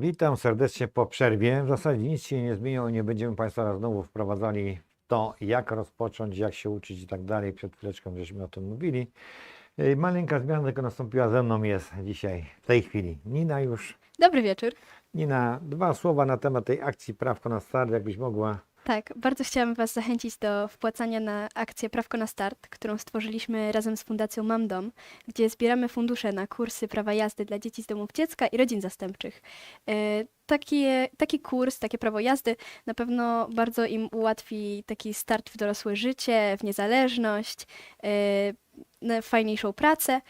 Witam serdecznie po przerwie. W zasadzie nic się nie zmieniło. Nie będziemy Państwa znowu wprowadzali w to, jak rozpocząć, jak się uczyć i tak dalej. Przed chwileczką żeśmy o tym mówili. Maleńka zmiana tylko nastąpiła ze mną jest dzisiaj, w tej chwili. Nina już. Dobry wieczór. Nina, dwa słowa na temat tej akcji Prawko na Start, jakbyś mogła. Tak, bardzo chciałam Was zachęcić do wpłacania na akcję Prawko na Start, którą stworzyliśmy razem z Fundacją Mam Dom, gdzie zbieramy fundusze na kursy prawa jazdy dla dzieci z domów dziecka i rodzin zastępczych. E, Takie, taki kurs, takie prawo jazdy na pewno bardzo im ułatwi taki start w dorosłe życie, w niezależność, e, fajniejszą pracę.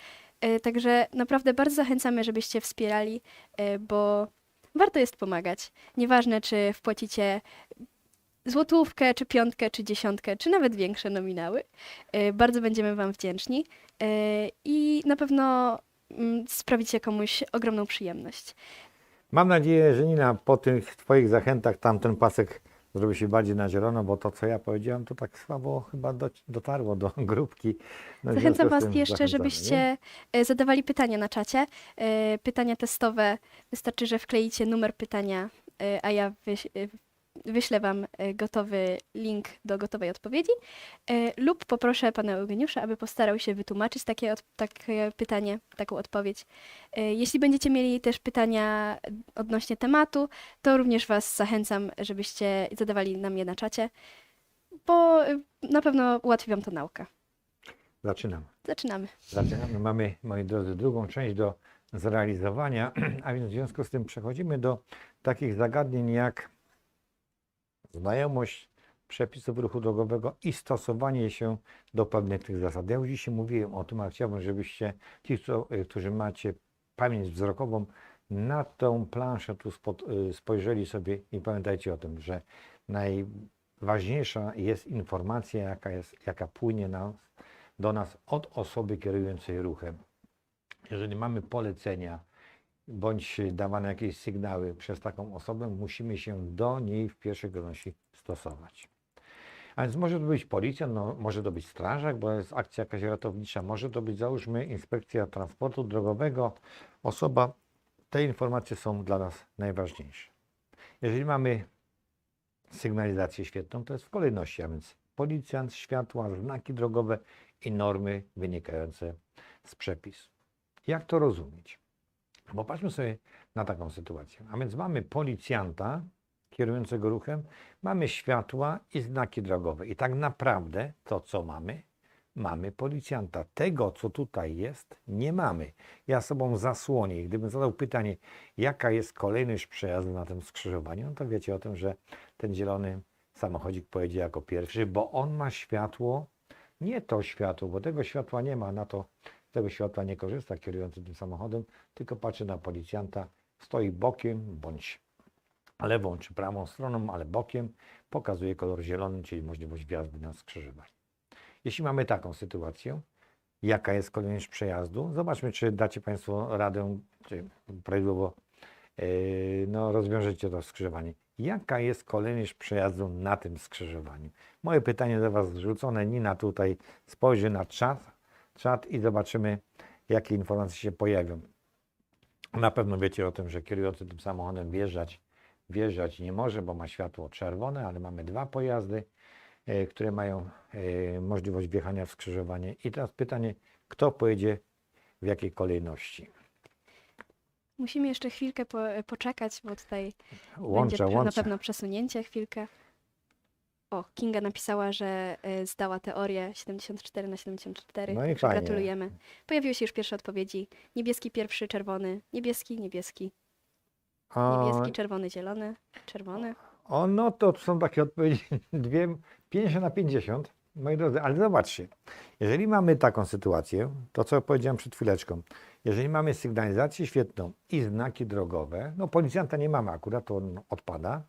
E, Także naprawdę bardzo zachęcamy, żebyście wspierali, bo warto jest pomagać. Nieważne, czy wpłacicie złotówkę, czy piątkę, czy dziesiątkę, czy nawet większe nominały. E, Bardzo będziemy Wam wdzięczni e, i na pewno mm, sprawicie komuś ogromną przyjemność. Mam nadzieję, że Nina po tych Twoich zachętach tamten pasek zrobi się bardziej na zielono, bo to, co ja powiedziałem, to tak słabo chyba do, dotarło do grupki. No, Zachęcam Was jeszcze, zachęcamy, nie? żebyście e, zadawali pytania na czacie. Pytania testowe, wystarczy, że wkleicie numer pytania, a ja wyślę Wam e, gotowy link do gotowej odpowiedzi. E, Lub poproszę Pana Eugeniusza, aby postarał się wytłumaczyć takie, takie pytanie, taką odpowiedź. E, Jeśli będziecie mieli też pytania odnośnie tematu, to również Was zachęcam, żebyście zadawali nam je na czacie, bo na pewno ułatwi Wam to nauka. Zaczynam. Zaczynamy. Zaczynamy. Mamy, moi drodzy, drugą część do zrealizowania, a więc w związku z tym przechodzimy do takich zagadnień jak znajomość przepisów ruchu drogowego i stosowanie się do pewnych tych zasad. Ja już dzisiaj mówiłem o tym, ale chciałbym, żebyście ci, y, którzy macie pamięć wzrokową, na tą planszę tu y, spojrzeli sobie i pamiętajcie o tym, że najważniejsza jest informacja, jaka, jest, jaka płynie nas, do nas od osoby kierującej ruchem. Jeżeli mamy polecenia bądź dawane jakieś sygnały przez taką osobę, musimy się do niej w pierwszej kolejności stosować. A więc może to być policjant, no, może to być strażak, bo jest akcja jakaś ratownicza, może to być załóżmy inspekcja transportu drogowego. Osoba, te informacje są dla nas najważniejsze. Jeżeli mamy sygnalizację świetną, to jest w kolejności, a więc policjant, światła, znaki drogowe i normy wynikające z przepisu. Jak to rozumieć? Popatrzmy sobie na taką sytuację. A więc mamy policjanta kierującego ruchem, mamy światła i znaki drogowe. I tak naprawdę to, co mamy, mamy policjanta. Tego, co tutaj jest, nie mamy. Ja sobą zasłonię. Gdybym zadał pytanie, jaka jest kolejność przejazdu na tym skrzyżowaniu, no to wiecie o tym, że ten zielony samochodzik pojedzie jako pierwszy, bo on ma światło, nie to światło, bo tego światła nie ma, na to z tego światła nie korzysta kierujący tym samochodem, tylko patrzy na policjanta, stoi bokiem bądź lewą czy prawą stroną, ale bokiem, pokazuje kolor zielony, czyli możliwość wjazdu na skrzyżowanie. Jeśli mamy taką sytuację, jaka jest kolejność przejazdu, zobaczmy, czy dacie Państwo radę, czy prawidłowo yy, no, rozwiążecie to skrzyżowanie. Jaka jest kolejność przejazdu na tym skrzyżowaniu? Moje pytanie do Was zrzucone. Nina tutaj spojrzy na czat, czat i zobaczymy, jakie informacje się pojawią. Na pewno wiecie o tym, że kierujący tym samochodem wjeżdżać, wjeżdżać nie może, bo ma światło czerwone, ale mamy dwa pojazdy, e, które mają e, możliwość wjechania w skrzyżowanie. I teraz pytanie, kto pojedzie w jakiej kolejności? Musimy jeszcze chwilkę po, poczekać, bo tutaj będzie Łączę, na łączę. pewno przesunięcie chwilkę. O, Kinga napisała, że e, zdała teorię 74 na 74. No i Także fajnie. Gratulujemy. Pojawiły się już pierwsze odpowiedzi. Niebieski pierwszy, czerwony, niebieski, niebieski, O, niebieski, czerwony, zielony, czerwony. O, no to są takie odpowiedzi, dwie, 50 na 50, moi drodzy, ale zobaczcie, jeżeli mamy taką sytuację, to co powiedziałem przed chwileczką, jeżeli mamy sygnalizację świetną i znaki drogowe, no policjanta nie mamy akurat, to on odpada,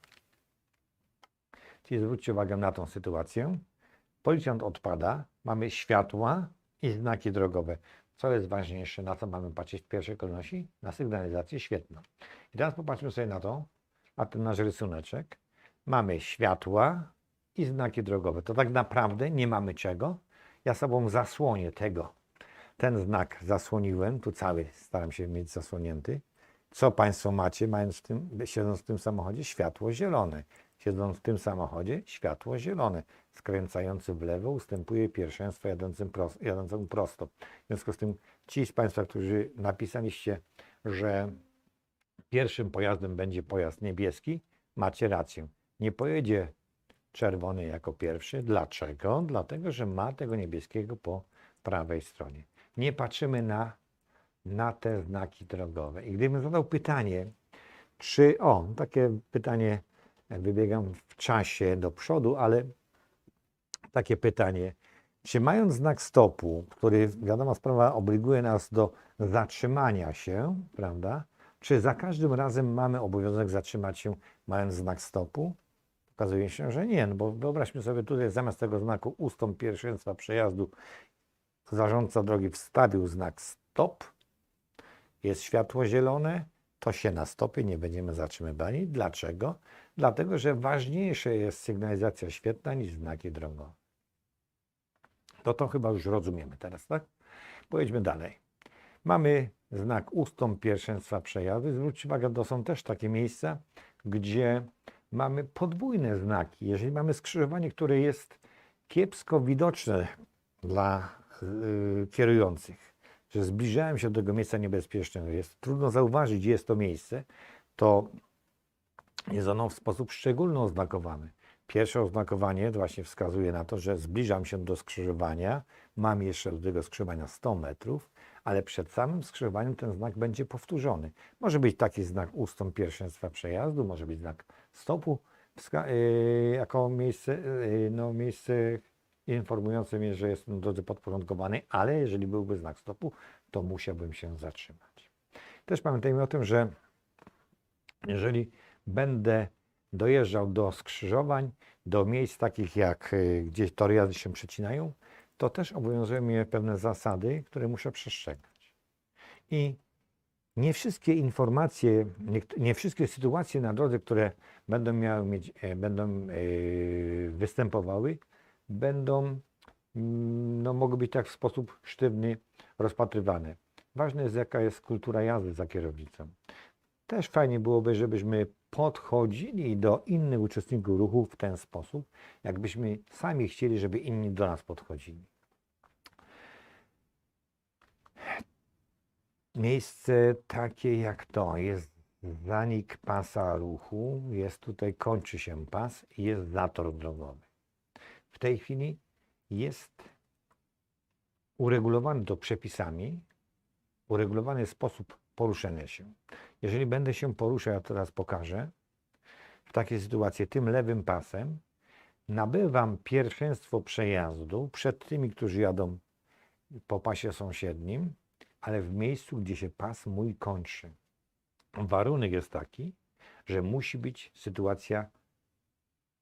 czyli zwróćcie uwagę na tą sytuację, policjant odpada, mamy światła i znaki drogowe. Co jest ważniejsze, na co mamy patrzeć w pierwszej kolejności? Na sygnalizację świetną. I teraz popatrzmy sobie na to, a ten nasz rysuneczek. Mamy światła i znaki drogowe. To tak naprawdę nie mamy czego. Ja sobą zasłonię tego. Ten znak zasłoniłem, tu cały staram się mieć zasłonięty. Co Państwo macie, mając w tym, siedząc w tym samochodzie? Światło zielone. Siedząc w tym samochodzie, światło zielone. Skręcający w lewo ustępuje pierwszeństwo jadącym pros, jadącemu prosto. W związku z tym ci z Państwa, którzy napisaliście, że pierwszym pojazdem będzie pojazd niebieski, macie rację. Nie pojedzie czerwony jako pierwszy. Dlaczego? Dlatego, że ma tego niebieskiego po prawej stronie. Nie patrzymy na, na te znaki drogowe. I gdybym zadał pytanie, czy, o, takie pytanie, wybiegam w czasie do przodu, ale takie pytanie, czy mając znak stopu, który, wiadoma sprawa, obliguje nas do zatrzymania się, prawda? Czy za każdym razem mamy obowiązek zatrzymać się, mając znak stopu? Okazuje się, że nie, no bo wyobraźmy sobie tutaj zamiast tego znaku ustąp pierwszeństwa przejazdu zarządca drogi wstawił znak stop, jest światło zielone, to się na stopie nie będziemy zatrzymywali. Dlaczego? Dlatego, że ważniejsza jest sygnalizacja świetna niż znaki drogowe. To to chyba już rozumiemy teraz, tak? Pojedźmy dalej. Mamy znak ustąp pierwszeństwa przejazdu. Zwróćcie uwagę, to są też takie miejsca, gdzie mamy podwójne znaki. Jeżeli mamy skrzyżowanie, które jest kiepsko widoczne dla y, kierujących, że zbliżają się do tego miejsca niebezpiecznego, jest trudno zauważyć, gdzie jest to miejsce, to jest ono w sposób szczególny oznakowane. Pierwsze oznakowanie właśnie wskazuje na to, że zbliżam się do skrzyżowania, mam jeszcze do tego skrzyżowania 100 metrów, ale przed samym skrzyżowaniem ten znak będzie powtórzony. Może być taki znak ustąp pierwszeństwa przejazdu, może być znak stopu yy, jako miejsce, yy, no, miejsce informujące mnie, że jestem na drodze podporządkowanej, ale jeżeli byłby znak stopu, to musiałbym się zatrzymać. Też pamiętajmy o tym, że jeżeli będę dojeżdżał do skrzyżowań, do miejsc takich jak y, gdzieś tory się przecinają, to też obowiązują mnie pewne zasady, które muszę przestrzegać. I nie wszystkie informacje, nie, nie wszystkie sytuacje na drodze, które będą miały mieć, e, będą e, występowały, będą, mm, no, mogą być tak w sposób sztywny rozpatrywane. Ważne jest, jaka jest kultura jazdy za kierownicą. Też fajnie byłoby, żebyśmy podchodzili do innych uczestników ruchu w ten sposób, jakbyśmy sami chcieli, żeby inni do nas podchodzili. Miejsce takie jak to jest zanik pasa ruchu, jest tutaj, kończy się pas i jest zator drogowy. W tej chwili jest uregulowany to przepisami, uregulowany sposób poruszania się. Jeżeli będę się poruszał, ja teraz pokażę, w takiej sytuacji tym lewym pasem, nabywam pierwszeństwo przejazdu przed tymi, którzy jadą po pasie sąsiednim, ale w miejscu, gdzie się pas mój kończy. Warunek jest taki, że musi być sytuacja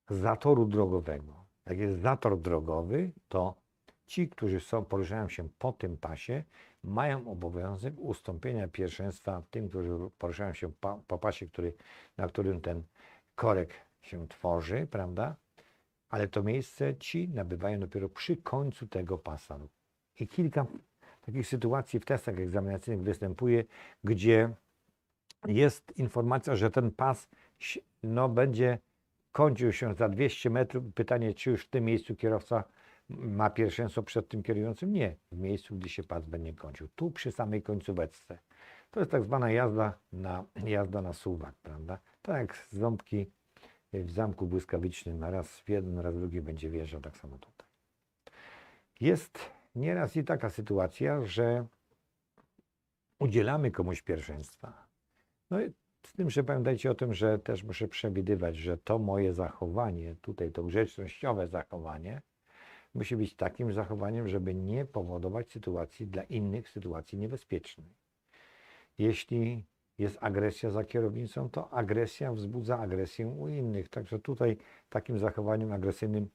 zatoru drogowego. Jak jest zator drogowy, to ci, którzy są, poruszają się po tym pasie, mają obowiązek ustąpienia pierwszeństwa tym, którzy poruszają się po, po pasie, który, na którym ten korek się tworzy, prawda? Ale to miejsce ci nabywają dopiero przy końcu tego pasa. I kilka takich sytuacji w testach egzaminacyjnych występuje, gdzie jest informacja, że ten pas no, będzie kończył się za 200 metrów. Pytanie, czy już w tym miejscu kierowca ma pierwszeństwo przed tym kierującym? Nie, w miejscu, gdzie się pas będzie kończył. Tu przy samej końcóweczce. To jest tak zwana jazda na, jazda na suwak, prawda? Tak jak ząbki w zamku błyskawicznym, raz w jeden, raz w drugi będzie wjeżdżał, tak samo tutaj. Jest nieraz i taka sytuacja, że udzielamy komuś pierwszeństwa. No z tym, że pamiętajcie o tym, że też muszę przewidywać, że to moje zachowanie, tutaj to grzecznościowe zachowanie, musi być takim zachowaniem, żeby nie powodować sytuacji dla innych sytuacji niebezpiecznej. Jeśli jest agresja za kierownicą, to agresja wzbudza agresję u innych. Także tutaj takim zachowaniem agresywnym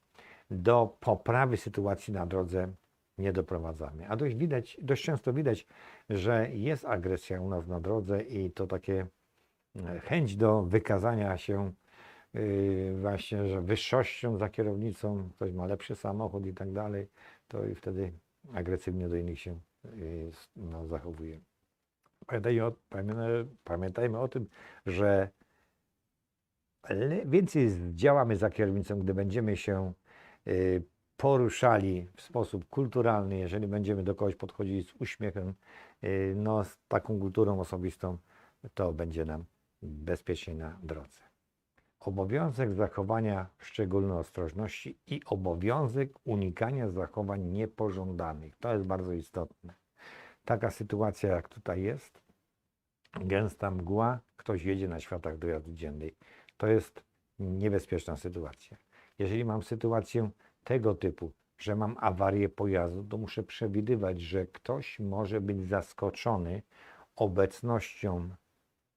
do poprawy sytuacji na drodze nie doprowadzamy. A dość widać, dość często widać, że jest agresja u nas na drodze i to takie chęć do wykazania się yy, właśnie, że wyższością za kierownicą, ktoś ma lepszy samochód i tak dalej, to i wtedy agresywnie do innych się yy, no, zachowuje. Pamiętajmy o, tym, że więcej działamy za kierownicą, gdy będziemy się poruszali w sposób kulturalny, jeżeli będziemy do kogoś podchodzili z uśmiechem, no, z taką kulturą osobistą, to będzie nam bezpieczniej na drodze. Obowiązek zachowania szczególnej ostrożności i obowiązek unikania zachowań niepożądanych. To jest bardzo istotne. Taka sytuacja, jak tutaj jest, gęsta mgła, ktoś jedzie na światach do jazdy dziennej. To jest niebezpieczna sytuacja. Jeżeli mam sytuację tego typu, że mam awarię pojazdu, to muszę przewidywać, że ktoś może być zaskoczony obecnością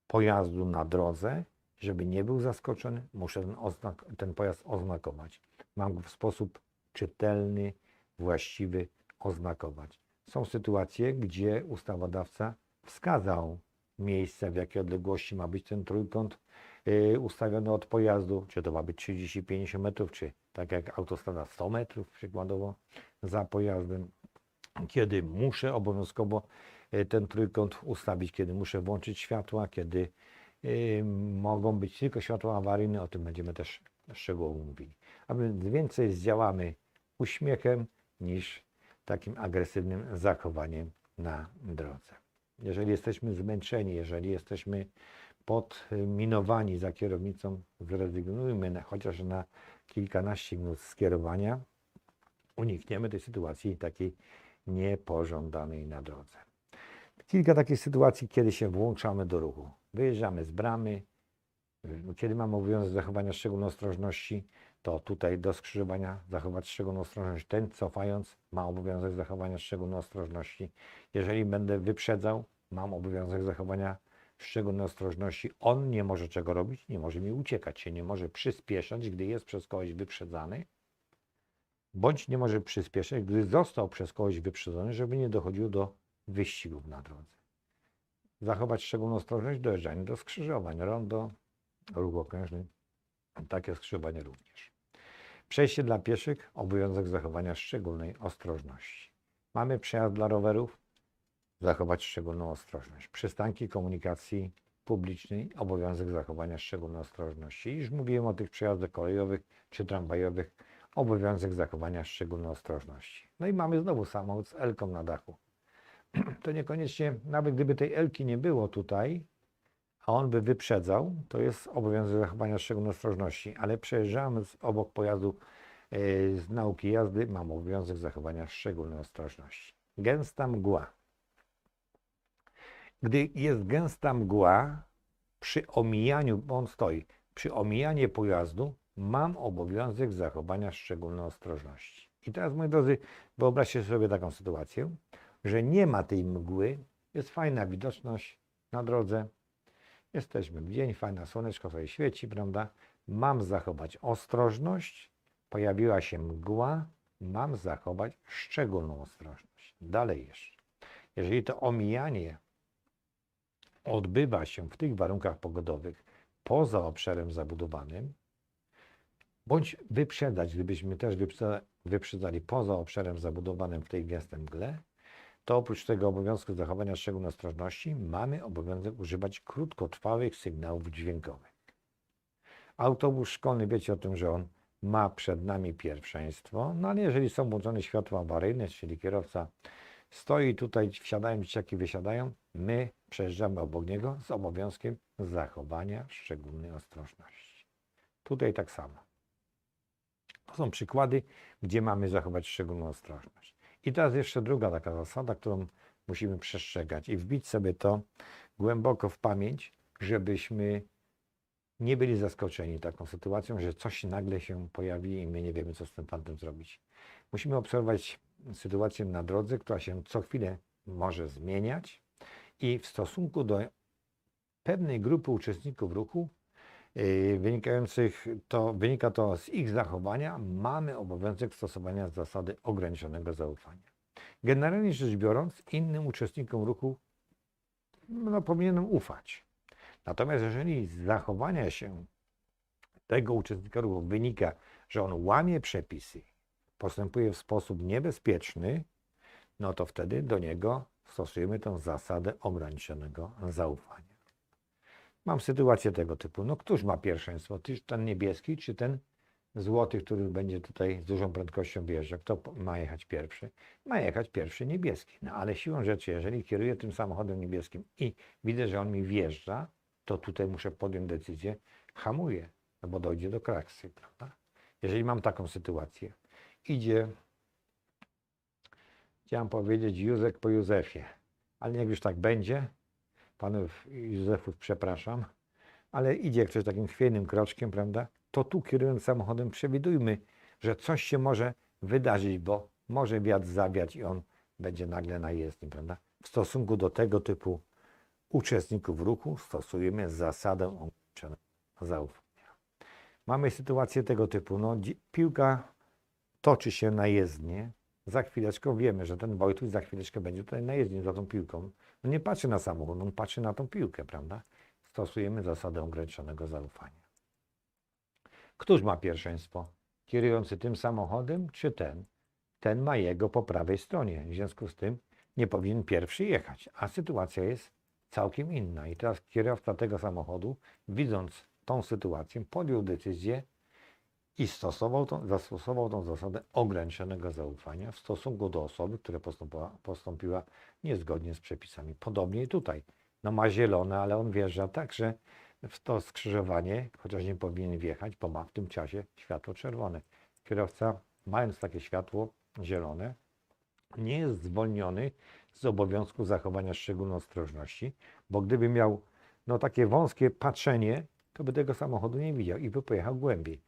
pojazdu na drodze. Żeby nie był zaskoczony, muszę ten, oznak, ten pojazd oznakować. Mam go w sposób czytelny, właściwy oznakować. Są sytuacje, gdzie ustawodawca wskazał miejsce, w jakiej odległości ma być ten trójkąt yy, ustawiony od pojazdu, czy to ma być 30-50 metrów, czy tak jak autostrada 100 metrów przykładowo za pojazdem, kiedy muszę obowiązkowo yy, ten trójkąt ustawić, kiedy muszę włączyć światła, kiedy yy, mogą być tylko światła awaryjne, o tym będziemy też szczegółowo mówili. A więc więcej zdziałamy uśmiechem niż takim agresywnym zachowaniem na drodze. Jeżeli jesteśmy zmęczeni, jeżeli jesteśmy podminowani za kierownicą, zrezygnujmy chociaż na kilkanaście minut skierowania, unikniemy tej sytuacji takiej niepożądanej na drodze. Kilka takich sytuacji, kiedy się włączamy do ruchu. Wyjeżdżamy z bramy, y, kiedy mamy obowiązek zachowania szczególnej ostrożności, to tutaj do skrzyżowania zachować szczególną ostrożność. Ten cofając ma obowiązek zachowania szczególnej ostrożności. Jeżeli będę wyprzedzał, mam obowiązek zachowania szczególnej ostrożności. On nie może czego robić, nie może mi uciekać się, nie może przyspieszać, gdy jest przez kogoś wyprzedzany, bądź nie może przyspieszać, gdy został przez kogoś wyprzedzony, żeby nie dochodziło do wyścigów na drodze. Zachować szczególną ostrożność dojeżdżanie do skrzyżowań, rondo, ruch okrężny, takie skrzyżowanie również. Przejście dla pieszych, obowiązek zachowania szczególnej ostrożności. Mamy przejazd dla rowerów, zachować szczególną ostrożność. Przystanki komunikacji publicznej, obowiązek zachowania szczególnej ostrożności. Już mówiłem o tych przejazdach kolejowych czy tramwajowych, obowiązek zachowania szczególnej ostrożności. No i mamy znowu samochód z elką na dachu. To niekoniecznie, nawet gdyby tej elki nie było tutaj, a on by wyprzedzał, to jest obowiązek zachowania szczególnej ostrożności, ale przejeżdżamy obok pojazdu e, z nauki jazdy, mam obowiązek zachowania szczególnej ostrożności. Gęsta mgła. Gdy jest gęsta mgła, przy omijaniu, bo on stoi, przy omijaniu pojazdu mam obowiązek zachowania szczególnej ostrożności. I teraz, moi drodzy, wyobraźcie sobie taką sytuację, że nie ma tej mgły, jest fajna widoczność na drodze, jesteśmy w dzień, fajna słoneczko sobie świeci, prawda? Mam zachować ostrożność, pojawiła się mgła, mam zachować szczególną ostrożność. Dalej jeszcze. Jeżeli to omijanie odbywa się w tych warunkach pogodowych poza obszarem zabudowanym, bądź wyprzedać, gdybyśmy też wyprzedza- wyprzedzali poza obszarem zabudowanym w tej gęstej mgle, to oprócz tego obowiązku zachowania szczególnej ostrożności mamy obowiązek używać krótkotrwałych sygnałów dźwiękowych. Autobus szkolny, wiecie o tym, że on ma przed nami pierwszeństwo, no ale jeżeli są włączone światła awaryjne, czyli kierowca stoi tutaj, wsiadają dzieciaki, wysiadają, my przejeżdżamy obok niego z obowiązkiem zachowania szczególnej ostrożności. Tutaj tak samo. To są przykłady, gdzie mamy zachować szczególną ostrożność. I teraz jeszcze druga taka zasada, którą musimy przestrzegać i wbić sobie to głęboko w pamięć, żebyśmy nie byli zaskoczeni taką sytuacją, że coś nagle się pojawi i my nie wiemy, co z tym fantem zrobić. Musimy obserwować sytuację na drodze, która się co chwilę może zmieniać i w stosunku do pewnej grupy uczestników ruchu wynikających to, wynika to z ich zachowania, mamy obowiązek stosowania zasady ograniczonego zaufania. Generalnie rzecz biorąc, innym uczestnikom ruchu no, powinienem ufać. Natomiast jeżeli z zachowania się tego uczestnika ruchu wynika, że on łamie przepisy, postępuje w sposób niebezpieczny, no to wtedy do niego stosujemy tą zasadę ograniczonego zaufania. Mam sytuację tego typu. No któż ma pierwszeństwo? Czy ten niebieski, czy ten złoty, który będzie tutaj z dużą prędkością wjeżdżał? Kto ma jechać pierwszy? Ma jechać pierwszy niebieski. No ale siłą rzeczy, jeżeli kieruję tym samochodem niebieskim i widzę, że on mi wjeżdża, to tutaj muszę podjąć decyzję, hamuję, no bo dojdzie do kraksy, prawda? Jeżeli mam taką sytuację, idzie, chciałem powiedzieć Józek po Józefie, ale niech już tak będzie, panów Józefów przepraszam, ale idzie ktoś takim chwiejnym kroczkiem, prawda? To tu kierując samochodem przewidujmy, że coś się może wydarzyć, bo może wiatr zawiać i on będzie nagle na jezdni, prawda? W stosunku do tego typu uczestników ruchu stosujemy zasadę ograniczonego zaufania. Mamy sytuację tego typu. No, piłka toczy się na jezdnię. Za chwileczkę wiemy, że ten Wojtuś za chwileczkę będzie tutaj na jezdni za tą piłką. No nie patrzy na samochód, on patrzy na tą piłkę, prawda? Stosujemy zasadę ograniczonego zaufania. Któż ma pierwszeństwo? Kierujący tym samochodem, czy ten? Ten ma jego po prawej stronie. W związku z tym nie powinien pierwszy jechać, a sytuacja jest całkiem inna. I teraz kierowca tego samochodu, widząc tą sytuację, podjął decyzję i stosował tą, zastosował tą zasadę ograniczonego zaufania w stosunku do osoby, która postąpiła, postąpiła niezgodnie z przepisami. Podobnie i tutaj. No ma zielone, ale on wjeżdża tak, że w to skrzyżowanie, chociaż nie powinien wjechać, bo ma w tym czasie światło czerwone. Kierowca, mając takie światło zielone, nie jest zwolniony z obowiązku zachowania szczególnej ostrożności, bo gdyby miał no, takie wąskie patrzenie, to by tego samochodu nie widział i by pojechał głębiej.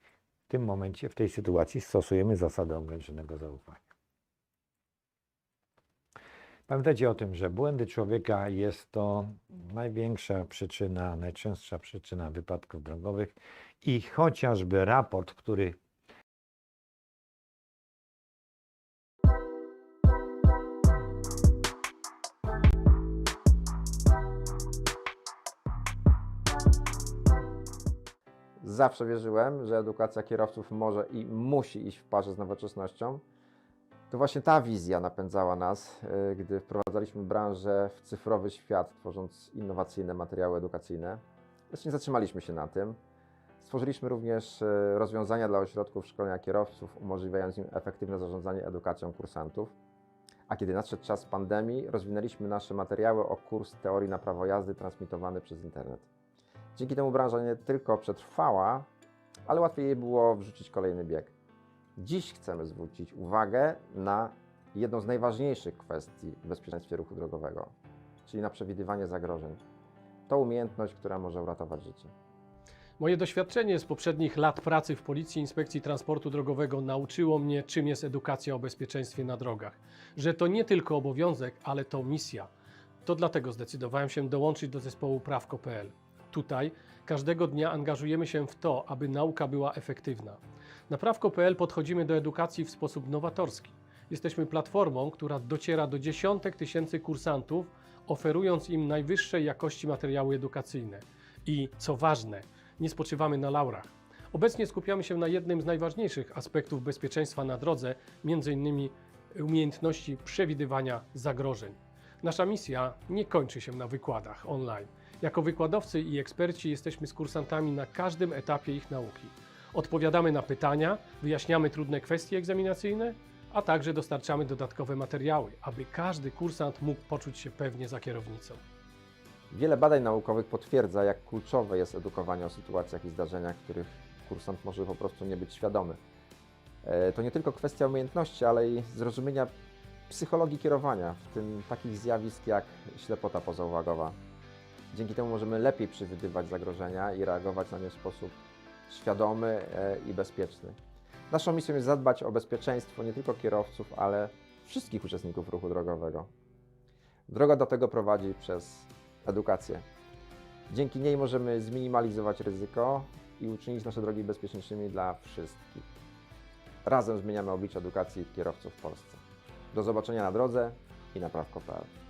Tym momencie, w tej sytuacji stosujemy zasadę ograniczonego zaufania. Pamiętajcie o tym, że błędy człowieka jest to największa przyczyna, najczęstsza przyczyna wypadków drogowych i chociażby raport, który Zawsze wierzyłem, że edukacja kierowców może i musi iść w parze z nowoczesnością. To właśnie ta wizja napędzała nas, y, gdy wprowadzaliśmy branżę w cyfrowy świat, tworząc innowacyjne materiały edukacyjne. Lecz nie zatrzymaliśmy się na tym. Stworzyliśmy również y, rozwiązania dla ośrodków szkolenia kierowców, umożliwiając im efektywne zarządzanie edukacją kursantów. A kiedy nadszedł czas pandemii, rozwinęliśmy nasze materiały o kurs teorii na prawo jazdy transmitowany przez internet. Dzięki temu branża nie tylko przetrwała, ale łatwiej jej było wrzucić kolejny bieg. Dziś chcemy zwrócić uwagę na jedną z najważniejszych kwestii w bezpieczeństwie ruchu drogowego, czyli na przewidywanie zagrożeń. To umiejętność, która może uratować życie. Moje doświadczenie z poprzednich lat pracy w Policji Inspekcji Transportu Drogowego nauczyło mnie, czym jest edukacja o bezpieczeństwie na drogach. Że to nie tylko obowiązek, ale to misja. To dlatego zdecydowałem się dołączyć do zespołu Prawko.pl. Tutaj każdego dnia angażujemy się w to, aby nauka była efektywna. Na Prawko.pl podchodzimy do edukacji w sposób nowatorski. Jesteśmy platformą, która dociera do dziesiątek tysięcy kursantów, oferując im najwyższej jakości materiały edukacyjne. I co ważne, nie spoczywamy na laurach. Obecnie skupiamy się na jednym z najważniejszych aspektów bezpieczeństwa na drodze, m.in. umiejętności przewidywania zagrożeń. Nasza misja nie kończy się na wykładach online. Jako wykładowcy i eksperci jesteśmy z kursantami na każdym etapie ich nauki. Odpowiadamy na pytania, wyjaśniamy trudne kwestie egzaminacyjne, a także dostarczamy dodatkowe materiały, aby każdy kursant mógł poczuć się pewnie za kierownicą. Wiele badań naukowych potwierdza, jak kluczowe jest edukowanie o sytuacjach i zdarzeniach, których kursant może po prostu nie być świadomy. E, To nie tylko kwestia umiejętności, ale i zrozumienia psychologii kierowania, w tym takich zjawisk jak ślepota pozauwagowa. Dzięki temu możemy lepiej przewidywać zagrożenia i reagować na nie w sposób świadomy e, i bezpieczny. Naszą misją jest zadbać o bezpieczeństwo nie tylko kierowców, ale wszystkich uczestników ruchu drogowego. Droga do tego prowadzi przez edukację. Dzięki niej możemy zminimalizować ryzyko i uczynić nasze drogi bezpieczniejszymi dla wszystkich. Razem zmieniamy oblicze edukacji kierowców w Polsce. Do zobaczenia na drodze i na prawko.pl.